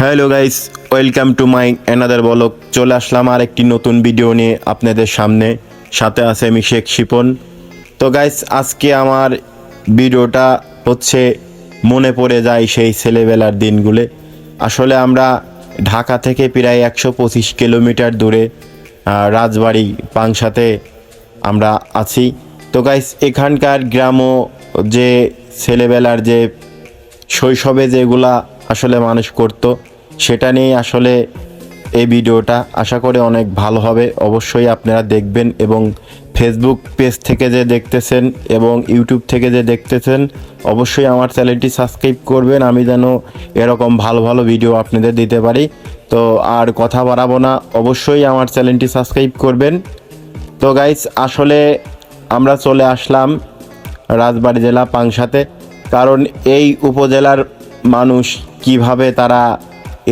Hello guys welcome to my another vlog চলে আসলাম আর একটি নতুন ভিডিও নিয়ে আপনাদের সামনে। সাথে আছে আমি শেখ শিপন। তো গাইস আজকে আমার ভিডিওটা হচ্ছে মনে পড়ে যায় সেই ছেলেবেলার দিনগুলো। আসলে আমরা ঢাকা থেকে প্রায় একশো পঁচিশ কিলোমিটার দূরে রাজবাড়ি পাংশাতে আমরা আছি। তো গাইস এখানকার গ্রামও যে ছেলেবেলার যে শৈশবে যেগুলা আসলে মানুষ করত। সেটা নিয়ে আসলে এই ভিডিওটা। আশা করে অনেক ভালো হবে। অবশ্যই আপনারা দেখবেন এবং ফেসবুক পেজ থেকে যে দেখতেছেন এবং ইউটিউব থেকে যে দেখতেছেন, অবশ্যই আমার চ্যানেলটি সাবস্ক্রাইব করবেন। আমি যেন এরকম ভালো ভালো ভিডিও আপনাদের দিতে পারি। তো আর কথা বাড়াবো না। অবশ্যই আমার চ্যানেলটি সাবস্ক্রাইব করবেন। তো গাইস আসলে আমরা চলে আসলাম রাজবাড়ী জেলা পাংশাতে। কারণ এই উপজেলার মানুষ কীভাবে তারা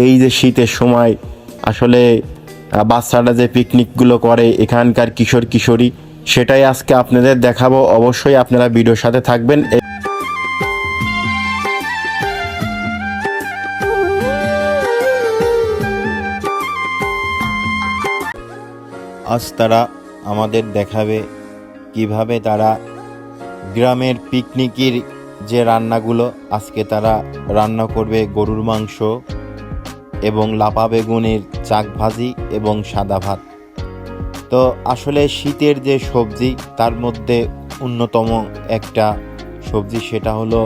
এই যে শীতের সময় আসলে বাচ্চারা যে পিকনিকগুলো করে, এখানকার কিশোর কিশোরী, সেটাই আজকে আপনাদের দেখাবো। অবশ্যই আপনারা ভিডিওর সাথে থাকবেন। আজ তারা আমাদের দেখাবে কীভাবে তারা গ্রামের পিকনিকের যে রান্নাগুলো আজকে তারা রান্না করবে, গরুর মাংস এবং লাপা বেগুনের চাক ভাজি এবং সাদা ভাত। তো আসলে শীতের যে সবজি, তার মধ্যে অন্যতম একটা সবজি সেটা হলো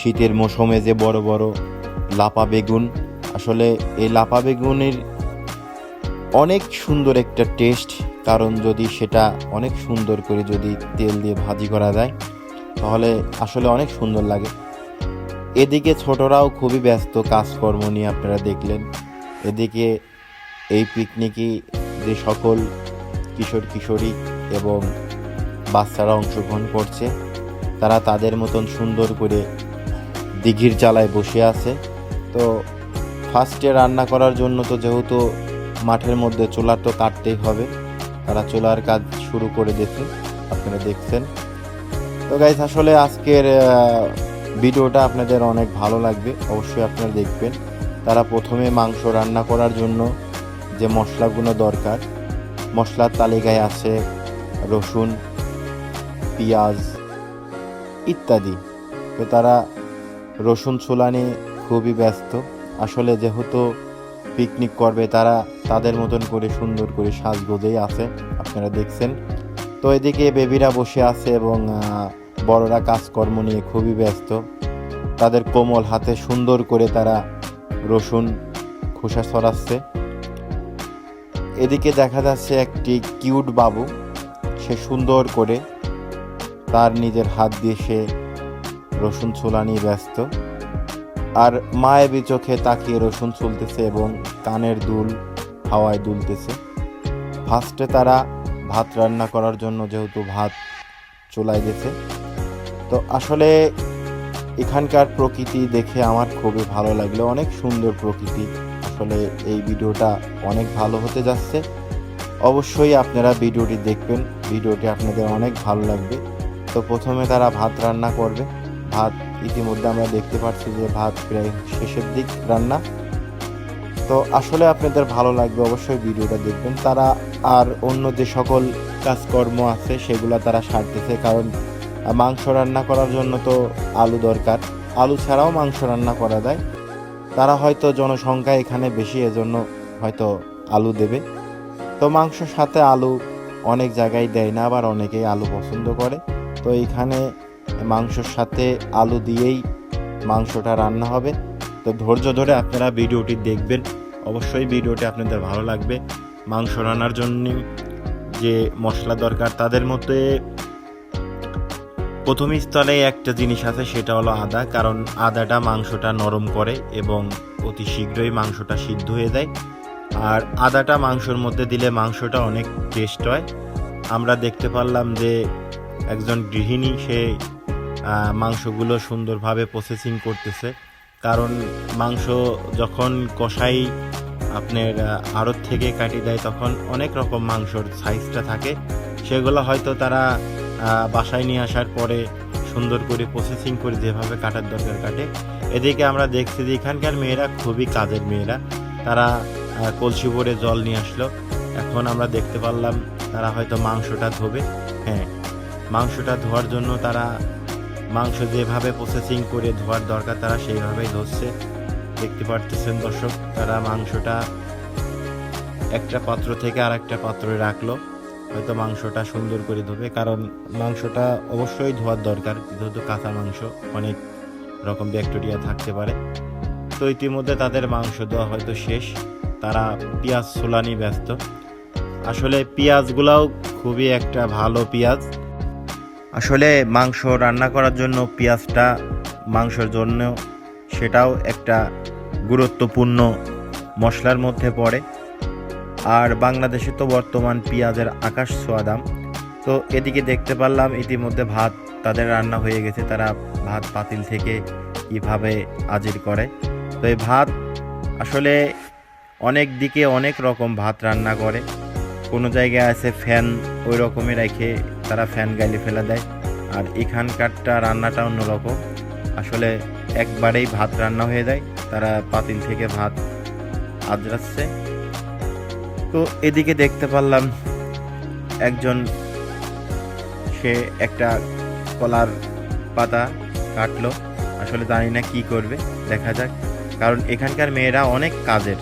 শীতের মৌসুমে যে বড় বড় লাপা বেগুন। আসলে এই লাপা বেগুনের অনেক সুন্দর একটা টেস্ট, কারণ যদি সেটা অনেক সুন্দর করে যদি তেল দিয়ে ভাজি করা যায় তাহলে আসলে অনেক সুন্দর লাগে। এদিকে ছোটরাও খুবই ব্যস্ত, কাজকর্ম নিয়ে আপনারা দেখলেন। এদিকে এই পিকনিকে যে সকল কিশোর, কিশোরী এবং বাচ্চারা অংশগ্রহণ করছে, তারা তাদের মতন সুন্দর করে দিঘির চালায় বসে আছে। তো ফার্স্টে রান্না করার জন্য তো যেহেতু মাঠের মধ্যে চুলার তো কাটতেই হবে, তারা চুলার কাজ শুরু করে দিয়েছে, আপনারা দেখছেন। তো গাইজ আসলে আজকের ভিডিওটা আপনাদের অনেক ভালো লাগবে, অবশ্যই আপনারা দেখবেন। তারা প্রথমে মাংস রান্না করার জন্য যে মশলাগুলো দরকার, মশলার তালিকায় আছে রসুন, পেঁয়াজ ইত্যাদি। তো তারা রসুন ছোলা নিয়ে খুবই ব্যস্ত। আসলে যেহেতু পিকনিক করবে, তারা তাদের মতন করে সুন্দর করে সাজগোজেই আছে, আপনারা দেখছেন। তো এদিকে বেবিরা বসে আছে এবং বড়রা কাজকর্ম নিয়ে খুবই ব্যস্ত। তাদের কোমল হাতে সুন্দর করে তারা রসুন খোসা ছড়াচ্ছে। এদিকে দেখা যাচ্ছে একটি কিউট বাবু, সে সুন্দর করে তার নিজের হাত দিয়ে সে রসুন ছোলা নিয়ে ব্যস্ত। আর মায়েবি চোখে তাকিয়ে রসুন চলতেছে এবং কানের দুল, হাওয়ায় দুলতেছে। ফার্স্টে তারা ভাত রান্না করার জন্য যেহেতু ভাত চুলায় গেছে। তো আসলে এখানকার প্রকৃতি দেখে আমার খুবই ভালো লাগল। অনেক সুন্দর প্রকৃতি। আসলে এই ভিডিওটা অনেক ভালো হতে যাচ্ছে। অবশ্যই আপনারা ভিডিওটি দেখবেন। ভিডিওটি আপনাদের অনেক ভালো লাগবে। তো প্রথমে তারা ভাত রান্না করবে। ভাত ইতিমধ্যে আমরা দেখতে পাচ্ছি যে ভাত প্রায় শেষের দিক রান্না। তো আসলে আপনাদের ভালো লাগবে অবশ্যই ভিডিওটা দেখবেন। তারা আর অন্য যে সকল কাজকর্ম আছে, সেগুলো তারা সারতেছে। কারণ মাংস রান্না করার জন্য তো আলু দরকার। আলু ছাড়াও মাংস রান্না করা যায়। তারা হয়তো জনসংখ্যা এখানে বেশি, এজন্য হয়তো আলু দেবে। তো মাংসর সাথে আলু অনেক জায়গায় দেয় না, আবার অনেকেই আলু পছন্দ করে। তো এখানে মাংসর সাথে আলু দিয়েই মাংসটা রান্না হবে। তো ধৈর্য ধরে আপনারা ভিডিওটি দেখবেন। অবশ্যই ভিডিওটি আপনাদের ভালো লাগবে। মাংস রান্নার জন্য যে মশলা দরকার, তাদের মধ্যে প্রথম স্থলে একটা জিনিস আছে, সেটা হলো আদা। কারণ আদাটা মাংসটা নরম করে এবং অতি শীঘ্রই মাংসটা সিদ্ধ হয়ে যায়। আর আদাটা মাংসর মধ্যে দিলে মাংসটা অনেক টেস্ট হয়। আমরা দেখতে পারলাম যে একজন গৃহিণী, সে মাংসগুলো সুন্দরভাবে প্রসেসিং করতেছে। কারণ মাংস যখন কষাই আপনার আড়ত থেকে কাটি দেয়, তখন অনেক রকম মাংসর সাইজটা থাকে। সেগুলো হয়তো তারা বাসায় নিয়ে আসার পরে সুন্দর করে প্রসেসিং করে যেভাবে কাটার দরকার কাটে। এদিকে আমরা দেখছি যে এখানকার মেয়েরা খুবই কাজের মেয়েরা। তারা কলসি ভরে জল নিয়ে আসলো। এখন আমরা দেখতে পারলাম তারা হয়তো মাংসটা ধোবে। হ্যাঁ মাংসটা ধোয়ার জন্য তারা মাংস যেভাবে প্রসেসিং করে ধোয়ার দরকার তারা সেইভাবেই ধরছে। দেখতে পারতেছেন দর্শক, তারা মাংসটা একটা পাত্র থেকে আর একটা পাত্রে রাখল। হয়তো মাংসটা সুন্দর করে ধোবে, কারণ মাংসটা অবশ্যই ধোয়ার দরকার, যেহেতু কাঁচা মাংস, অনেক রকম ব্যাকটেরিয়া থাকতে পারে। তো ইতিমধ্যে তাদের মাংস দেওয়া হয়তো শেষ। তারা পেঁয়াজ, সোলানি ব্যস্ত। আসলে পেঁয়াজগুলাও খুবই একটা ভালো পেঁয়াজ। আসলে মাংস রান্না করার জন্য পেঁয়াজটা মাংসর জন্য সেটাও একটা গুরুত্বপূর্ণ মশলার মধ্যে পড়ে। আর বাংলাদেশে তো বর্তমান পেঁয়াজের আকাশ ছোঁয়া দাম। তো এদিকে দেখতে পারলাম ইতিমধ্যে ভাত তাদের রান্না হয়ে গেছে। তারা ভাত পাতিল থেকে কীভাবে আজির করে। তো এই ভাত আসলে অনেক দিকে অনেক রকম ভাত রান্না করে। কোনো জায়গায় আছে ফ্যান ওই রকমই রেখে তারা ফ্যান গালি ফেলে দেয়। আর এখানকারটা রান্নাটা অন্যরকম। আসলে একবারেই ভাত রান্না হয়ে যায়। তারা পাতিল থেকে ভাত আজরাচ্ছে। তো এদিকে দেখতে পারলাম একজন, সে একটা কলার পাতা কাটলো। আসলে জানি না কী করবে, দেখা যাক। কারণ এখানকার মেয়েরা অনেক কাজের।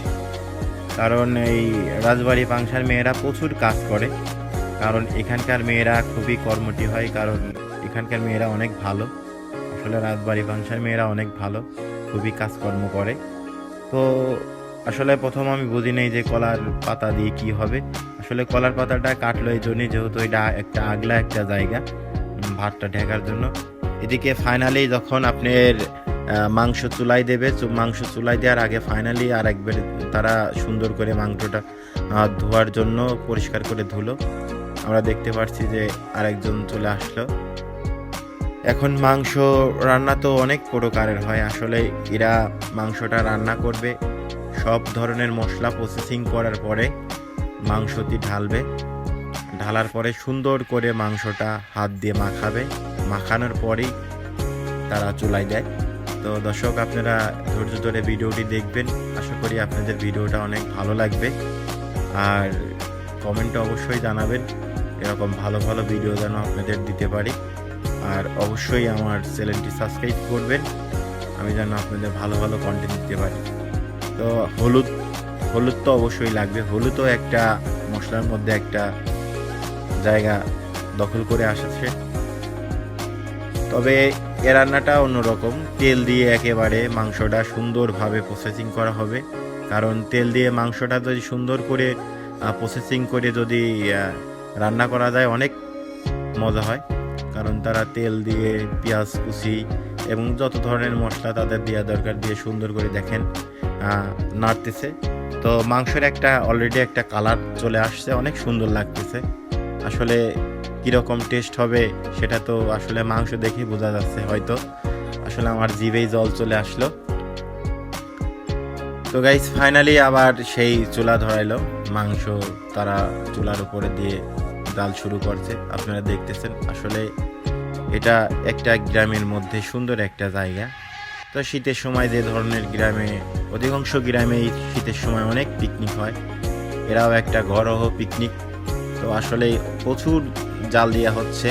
কারণ এই রাজবাড়ি পাংশার মেয়েরা প্রচুর কাজ করে। কারণ এখানকার মেয়েরা খুবই কর্মটি হয়, কারণ এখানকার মেয়েরা অনেক ভালো। আসলে রাজবাড়ি পাংশার মেয়েরা অনেক ভালো, খুবই কাজকর্ম করে। তো আসলে প্রথম আমি বুঝি নেই যে কলার পাতা দিয়ে কি হবে। আসলে কলার পাতাটা কাটলো এই জন্যই যেহেতু এটা একটা আগলা একটা জায়গা ভাতটা ঢেকার জন্য। এদিকে ফাইনালি যখন আপনার মাংস চুলাই দেবে মাংস চুলাই দেওয়ার আগে ফাইনালি আর একবার তারা সুন্দর করে মাংসটা ধোয়ার জন্য পরিষ্কার করে ধুলো। আমরা দেখতে পাচ্ছি যে আরেকজন চলে আসলো। এখন মাংস রান্না তো অনেক প্রকারের হয়। আসলে এরা মাংসটা রান্না করবে, সব ধরনের মশলা প্রসেসিং করার পরে মাংসটি ঢালবে। ঢালার পরে সুন্দর করে মাংসটা হাত দিয়ে মাখাবে। মাখানোর পরেই তারা চুলাই দেয়। তো দর্শক, আপনারা ধৈর্য ধরে ভিডিওটি দেখবেন। আশা করি আপনাদের ভিডিওটা অনেক ভালো লাগবে। আর কমেন্টে অবশ্যই জানাবেন এরকম ভালো ভালো ভিডিও যেন আপনাদের দিতে পারি। আর অবশ্যই আমার চ্যানেলটি সাবস্ক্রাইব করবেন। আমি যেন আপনাদের ভালো ভালো কন্টেন্ট দিতে পারি। তো হলুদ হলুদ তো অবশ্যই লাগবে। হলুদও একটা মশলার মধ্যে একটা জায়গা দখল করে আসছে। তবে এ রান্নাটা অন্যরকম। তেল দিয়ে একেবারে মাংসটা সুন্দরভাবে প্রসেসিং করা হবে। কারণ তেল দিয়ে মাংসটা যদি সুন্দর করে প্রসেসিং করে যদি রান্না করা যায়, অনেক মজা হয়। কারণ তারা তেল দিয়ে, পেঁয়াজ কুচি এবং যত ধরনের মশলা তাদের দেওয়া দরকার দিয়ে সুন্দর করে দেখেন নাড়তেছে। তো মাংসের একটা অলরেডি একটা কালার চলে আসছে, অনেক সুন্দর লাগতেছে। আসলে কীরকম টেস্ট হবে সেটা তো আসলে মাংস দেখেই বোঝা যাচ্ছে হয়তো। আসলে আমার জিভেই জল চলে আসলো। তো গাইস ফাইনালি আবার সেই চুলা ধরাইলো। মাংস তারা চুলার উপরে দিয়ে ডাল শুরু করছে। আপনারা দেখতেছেন, আসলে এটা একটা গ্রামের মধ্যে সুন্দর একটা জায়গা। তো শীতের সময় যে ধরনের গ্রামে, অধিকাংশ গ্রামে শীতের সময় অনেক পিকনিক হয়। এরাও একটা ঘরহ পিকনিক তো আসলে প্রচুর জাল দেওয়া হচ্ছে।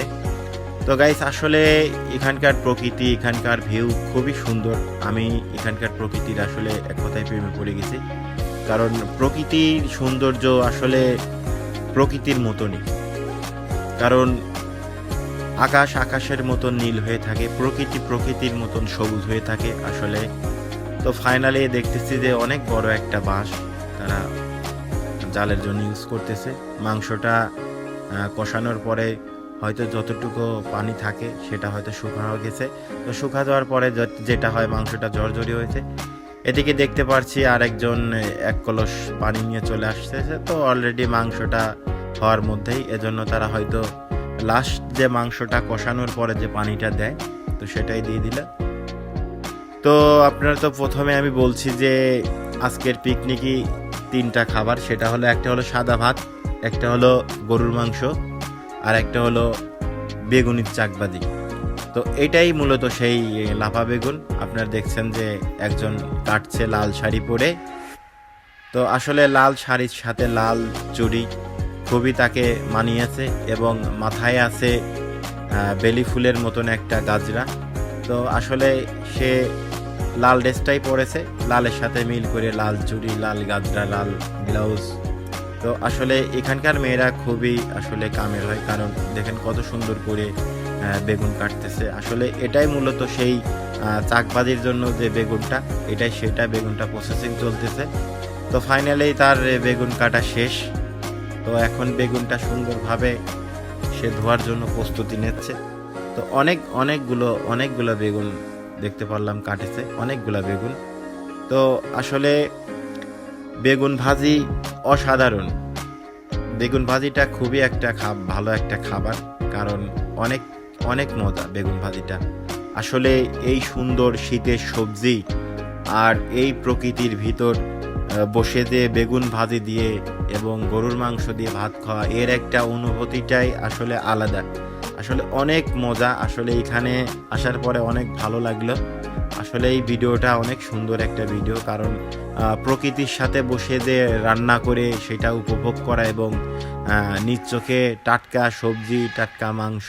তো গাইস আসলে এখানকার প্রকৃতি, এখানকার ভিউ খুবই সুন্দর। আমি এখানকার প্রকৃতির আসলে এক কথায় প্রেমে পড়ে গেছি। কারণ প্রকৃতির সৌন্দর্য আসলে প্রকৃতির মতনই। কারণ আকাশ আকাশের মতন নীল হয়ে থাকে, প্রকৃতি প্রকৃতির মতন সবুজ হয়ে থাকে আসলে। তো ফাইনালি দেখতেছি যে অনেক বড় একটা বাঁশ তারা জালের জন্য ইউজ করতেছে। মাংসটা কষানোর পরে হয়তো যতটুকু পানি থাকে সেটা হয়তো শুকা হয়ে গেছে। তো শুকা যাওয়ার পরে যেটা হয় মাংসটা জর্জরি হয়েছে। এদিকে দেখতে পারছি আরেকজন এক কলস পানি নিয়ে চলে আসতেছে। তো অলরেডি মাংসটা হওয়ার মধ্যেই এজন্য তারা হয়তো লাস্ট যে মাংসটা কষানোর পরে যে পানিটা দেয়, তো সেটাই দিয়ে দিল। তো আপনারা তো প্রথমে আমি বলছি যে আজকের পিকনিকই তিনটা খাবার, সেটা হলো একটা হলো সাদা ভাত, একটা হলো গরুর মাংস, আর একটা হলো বেগুনির চাকবাজি তো এটাই মূলত সেই লাফা বেগুন। আপনারা দেখছেন যে একজন কাটছে লাল শাড়ি পরে। তো আসলে লাল শাড়ির সাথে লাল চুড়ি খুবই তাকে মানিয়েছে এবং মাথায় আছে বেলি ফুলের মতন একটা গাজরা তো আসলে সে লাল ড্রেসটাই পরেছে, লালের সাথে মিল করে লাল চুড়ি, লাল গাজরা লাল ব্লাউজ। তো আসলে এখানকার মেয়েরা খুবই আসলে কামের হয়, কারণ দেখেন কত সুন্দর করে বেগুন কাটতেছে। আসলে এটাই মূলত সেই চাকবাজির জন্য যে বেগুনটা, এটাই সেটা বেগুনটা প্রসেসিং চলতেছে। তো ফাইনালি তার বেগুন কাটা শেষ। তো এখন বেগুনটা সুন্দরভাবে সে ধোয়ার জন্য প্রস্তুতি নিচ্ছে। তো অনেক, অনেকগুলো অনেকগুলো বেগুন দেখতে পারলাম কাটেছে অনেকগুলো বেগুন। তো আসলে বেগুন ভাজি অসাধারণ। বেগুন ভাজিটা খুবই একটা ভালো একটা খাবার, কারণ অনেক অনেক মজা বেগুন ভাজিটা। আসলে এই সুন্দর শীতের সবজি আর এই প্রকৃতির ভিতর বসে দিয়ে বেগুন ভাজি দিয়ে এবং গরুর মাংস দিয়ে ভাত খাওয়া, এর একটা অনুভূতিটাই আসলে আলাদা। আসলে অনেক মজা, আসলে এখানে আসার পরে অনেক ভালো লাগল। আসলে এই ভিডিওটা অনেক সুন্দর একটা ভিডিও, কারণ প্রকৃতির সাথে বসে যে রান্না করে সেটা উপভোগ করা এবং নিজ চোখে টাটকা সবজি, টাটকা মাংস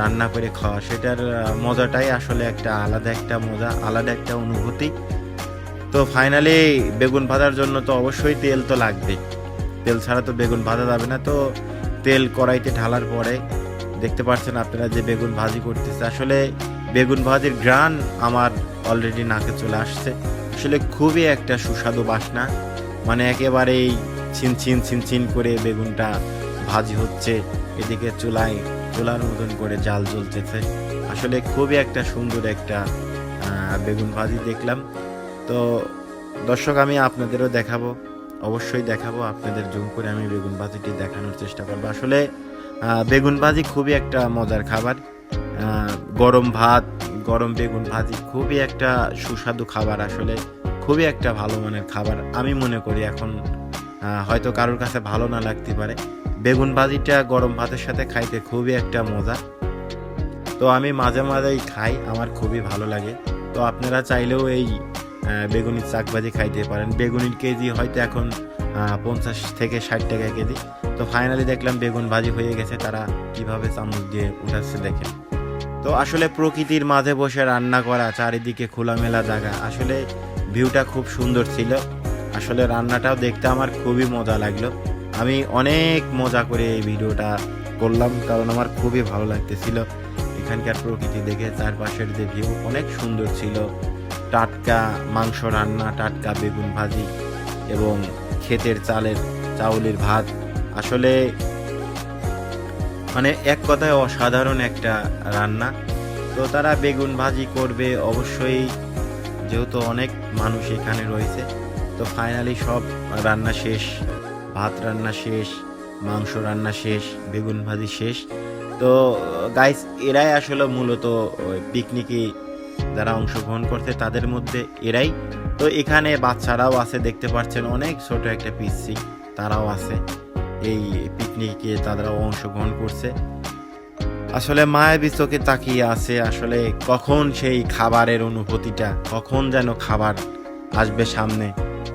রান্না করে খাওয়া, সেটার মজাটাই আসলে একটা আলাদা একটা মজা, আলাদা একটা অনুভূতি। তো ফাইনালি বেগুন ভাজার জন্য তো অবশ্যই তেল তো লাগবে তেল ছাড়া তো বেগুন ভাজা যাবে না। তো তেল কড়াইতে ঢালার পরে দেখতে পাচ্ছেন আপনারা যে বেগুন ভাজি করতেছে। আসলে বেগুন ভাজির গ্রান আমার অলরেডি নাকে চলে আসছে। আসলে খুবই একটা সুস্বাদু বাসনা। মানে একেবারেই ছিনছিন ছিনছিন করে বেগুনটা ভাজি হচ্ছে। এদিকে চুলায়, চুলার মতন করে জাল জ্বলতেছে। আসলে খুবই একটা সুন্দর একটা বেগুন ভাজি দেখলাম। তো দর্শক, আমি আপনাদেরও দেখাবো, অবশ্যই দেখাবো। আপনাদের জুম করে আমি বেগুন ভাজিটি দেখানোর চেষ্টা করব। আসলে বেগুন ভাজি খুবই একটা মজার খাবার। গরম ভাত, গরম বেগুন ভাজি খুবই একটা সুস্বাদু খাবার, আসলে খুবই একটা ভালো মানের খাবার। আমি মনে করি এখন হয়তো কারোর কাছে ভালো না লাগতে পারে। বেগুন ভাজিটা গরম ভাতের সাথে খাইতে খুবই একটা মজা। তো আমি মাঝে মাঝেই খাই, আমার খুবই ভালো লাগে। তো আপনারা চাইলেও এই বেগুনির চাক ভাজি খাইতে পারেন। বেগুনির কেজি হয়তো এখন পঞ্চাশ থেকে ষাট টাকা কেজি। তো ফাইনালি দেখলাম বেগুন ভাজি হয়ে গেছে। তারা কীভাবে চামচ দিয়ে উঠাচ্ছে দেখেন। তো আসলে প্রকৃতির মাঝে বসে রান্না করা, চারিদিকে খোলামেলা জায়গা। আসলে ভিউটা খুব সুন্দর ছিল। আসলে রান্নাটাও দেখতে আমার খুবই মজা লাগল। আমি অনেক মজা করে এই ভিডিওটা করলাম, কারণ আমার খুবই ভালো লাগতেছিল। এখানকার প্রকৃতি দেখে, চারপাশের যে ভিউ অনেক সুন্দর ছিল। টাটকা মাংস রান্না, টাটকা বেগুন ভাজি এবং ক্ষেতের চালের চাউলের ভাত। আসলে মানে এক কথায় অসাধারণ একটা রান্না। তো তারা বেগুন ভাজি করবে অবশ্যই, যেহেতু অনেক মানুষ এখানে রয়েছে। তো ফাইনালি সব রান্না শেষ, ভাত রান্না শেষ, মাংস রান্না শেষ, বেগুন ভাজি শেষ। তো গাইস এরাই আসলে মূলত পিকনিকে যারা অংশগ্রহণ করছে তাদের মধ্যে এরাই। তো এখানে বাচ্চারাও আছে, দেখতে পাচ্ছেন অনেক ছোট একটা পিসি তারাও আছে। এই পিকনিকে তারাও অংশগ্রহণ করছে। আসলে মায়াবী চোখে তাকিয়ে আছে, আসলে কখন সেই খাবারের অনুভূতিটা, কখন যেন খাবার আসবে সামনে।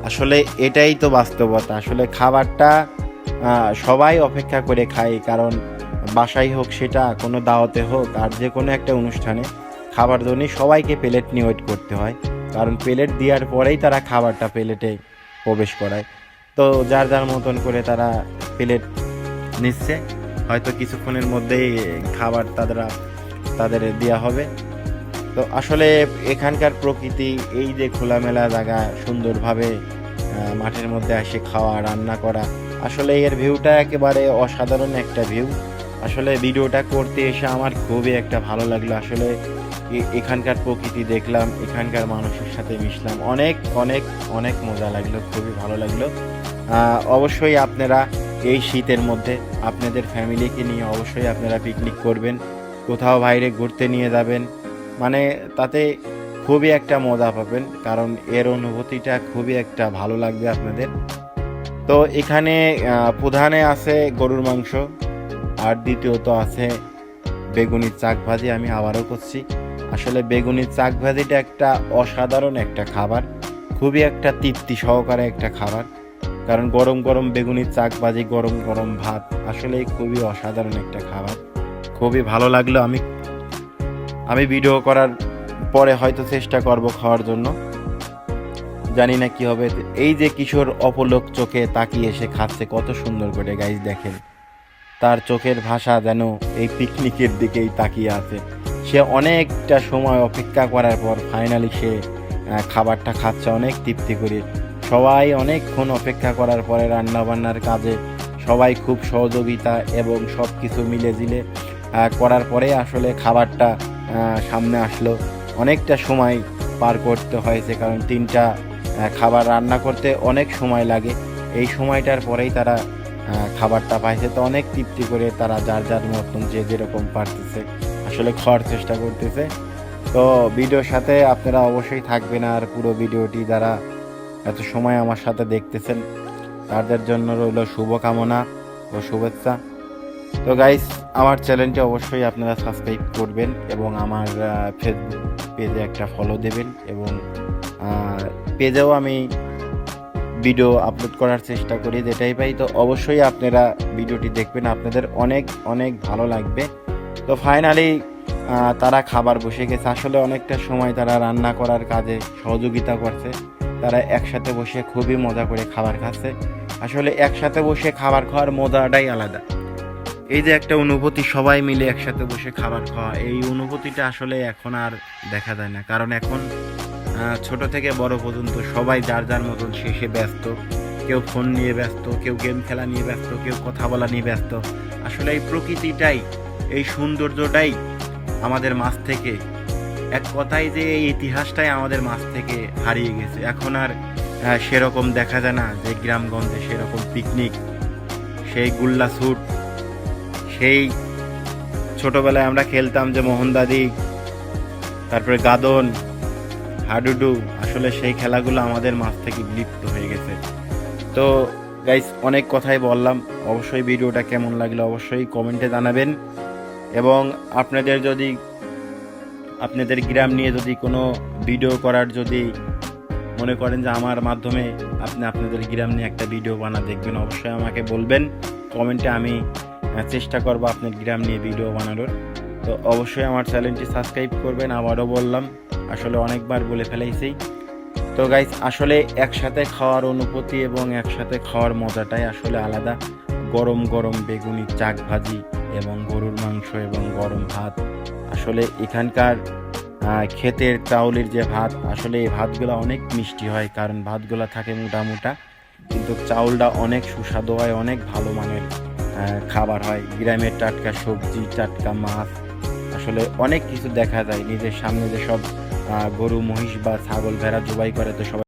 আসলে এটাই তো বাস্তবতা, আসলে খাবারটা সবাই অপেক্ষা করে খায়, কারণ বাসাই হোক সেটা, কোনো দাওয়াতে হোক, আর যে কোনো একটা অনুষ্ঠানে খাবার জন্য সবাইকে প্লেট নিয়ে ওয়েট করতে হয়। কারণ প্লেট দেওয়ার পরেই তারা খাবারটা প্লেটে প্রবেশ করায়। তো যার যার মতন করে তারা প্লেট নিচ্ছে। হয়তো কিছুক্ষণের মধ্যেই খাবার তারা তাদের দেওয়া হবে। তো আসলে এখানকার প্রকৃতি, এই যে খোলামেলা জায়গা, সুন্দরভাবে মাঠের মধ্যে আসে খাওয়া, রান্না করা, আসলে এর ভিউটা একেবারে অসাধারণ একটা ভিউ। আসলে ভিডিওটা করতে এসে আমার খুবই একটা ভালো লাগল। আসলে এখানকার প্রকৃতি দেখলাম, এখানকার মানুষের সাথে মিশলাম। অনেক অনেক অনেক মজা লাগল, খুবই ভালো লাগল। অবশ্যই আপনারা এই শীতের মধ্যে আপনাদের ফ্যামিলিকে নিয়ে অবশ্যই আপনারা পিকনিক করবেন। কোথাও বাইরে ঘুরতে নিয়ে যাবেন। মানে তাতে খুবই একটা মজা পাবেন, কারণ এর অনুভূতিটা খুবই একটা ভালো লাগবে আপনাদের। তো এখানে প্রধানে আছে গরুর মাংস, আর দ্বিতীয়ত আছে বেগুনির চাক ভাজি, আমি আবারও করছি। আসলে বেগুনির চাক ভাজিটা একটা অসাধারণ একটা খাবার, খুবই একটা তৃপ্তি সহকারে একটা খাবার। কারণ গরম গরম বেগুনির চাক ভাজি গরম গরম ভাত আসলে খুবই অসাধারণ একটা খাবার। খুবই ভালো লাগল আমি আমি ভিডিও করার পরে হয়তো চেষ্টা করব খাওয়ার জন্য। জানি না কি হবে। এই যে কিশোর অপলোক চোখে তাকিয়ে এসে খাচ্ছে, কত সুন্দর করে গাইজ দেখেন। তার চোখের ভাষা যেন এই পিকনিকের দিকেই তাকিয়ে আছে। সে অনেকটা সময় অপেক্ষা করার পর ফাইনালি সে খাবারটা খাচ্ছে, অনেক তৃপ্তি করে। সবাই অনেকক্ষণ অপেক্ষা করার পরে রান্নাবান্নার কাজে সবাই খুব সহযোগিতা এবং সব কিছু মিলে জিলে করার পরে আসলে খাবারটা সামনে আসলো। অনেকটা সময় পার করতে হয়েছে কারণ তিনটা খাবার রান্না করতে অনেক সময় লাগে। এই সময়টার পরেই তারা খাবারটা পাইছে। তো অনেক তৃপ্তি করে তারা যার যার মতন যে যেরকম পারতেছে। আসলে খাওয়ার চেষ্টা করতেছে। তো ভিডিওর সাথে আপনারা অবশ্যই থাকবেন আর পুরো ভিডিওটি যারা এত সময় আমার সাথে দেখতেছেন, তাদের জন্য রইল শুভকামনা ও শুভেচ্ছা। তো গাইস আমার চ্যানেলটি অবশ্যই আপনারা সাবস্ক্রাইব করবেন এবং আমার ফেসবুক পেজে একটা ফলো দেবেন এবং পেজেও আমি ভিডিও আপলোড করার চেষ্টা করি যেটাই পাই। তো অবশ্যই আপনারা ভিডিওটি দেখবেন, আপনাদের অনেক অনেক ভালো লাগবে। তো ফাইনালি তারা খাবার বসে গেছে। আসলে অনেকটা সময় তারা রান্না করার কাজে সহযোগিতা করছে। তারা একসাথে বসে খুবই মজা করে খাবার খাচ্ছে। আসলে একসাথে বসে খাবার খাওয়ার মজাটাই আলাদা। এই যে একটা অনুভূতি, সবাই মিলে একসাথে বসে খাবার খাওয়া, এই অনুভূতিটা আসলে এখন আর দেখা যায় না। কারণ এখন ছোট থেকে বড় পর্যন্ত সবাই যার যার মতন শেষে ব্যস্ত। কেউ ফোন নিয়ে ব্যস্ত, কেউ গেম খেলা নিয়ে ব্যস্ত, কেউ কথা বলা নিয়ে ব্যস্ত। আসলে এই প্রকৃতিটাই এই সৌন্দর্যটাই আমাদের মাছ থেকে। এক কথায় যে এই ইতিহাসটাই আমাদের মাছ থেকে হারিয়ে গেছে। এখন আর সেরকম দেখা যায় না যে গ্রামগঞ্জে সেরকম পিকনিক সেই গুল্লা স্যুট সেই ছোটবেলায় আমরা খেলতাম যে মোহনদাদি, তারপরে গাদন, হাডুডু, আসলে সেই খেলাগুলো আমাদের মাছ থেকে বিলুপ্ত হয়ে গেছে। তো গাইস অনেক কথাই বললাম। অবশ্যই ভিডিওটা কেমন লাগল অবশ্যই কমেন্টে জানাবেন। এবং আপনাদের যদি, আপনাদের গ্রাম নিয়ে যদি কোনো ভিডিও করার যদি মনে করেন যে আমার মাধ্যমে আপনি আপনাদের গ্রাম নিয়ে একটা ভিডিও বানা দেখবেন অবশ্যই আমাকে বলবেন। কমেন্টে আমি চেষ্টা করব আপনার গ্রাম নিয়ে ভিডিও বানানোর। তো অবশ্যই আমার চ্যানেলটি সাবস্ক্রাইব করবেন, আবারও বললাম, আসলে অনেকবার বলে ফেলাইছি। তো গাইস আসলে একসাথে খাওয়ার অনুভূতি এবং একসাথে খাওয়ার মজাটাই আসলে আলাদা। গরম গরম বেগুনি, চাক ভাজি এবং গরুর এবং গরম ভাত। আসলে এখানকার ক্ষেতের চাউলের যে ভাত আসলে এই ভাতগুলো অনেক মিষ্টি হয় কারণ ভাতগুলো থাকে মোটা মোটা কিন্তু চাউলটা অনেক সুস্বাদু হয় অনেক ভালো মানের খাবার হয়। গ্রামের টাটকা সবজি টাটকা মাছ আসলে অনেক কিছু দেখা যায়। নিজের সামনে যে সব আহ, গরু মহিষ বা ছাগল ভেড়া জবাই করে তো সবাই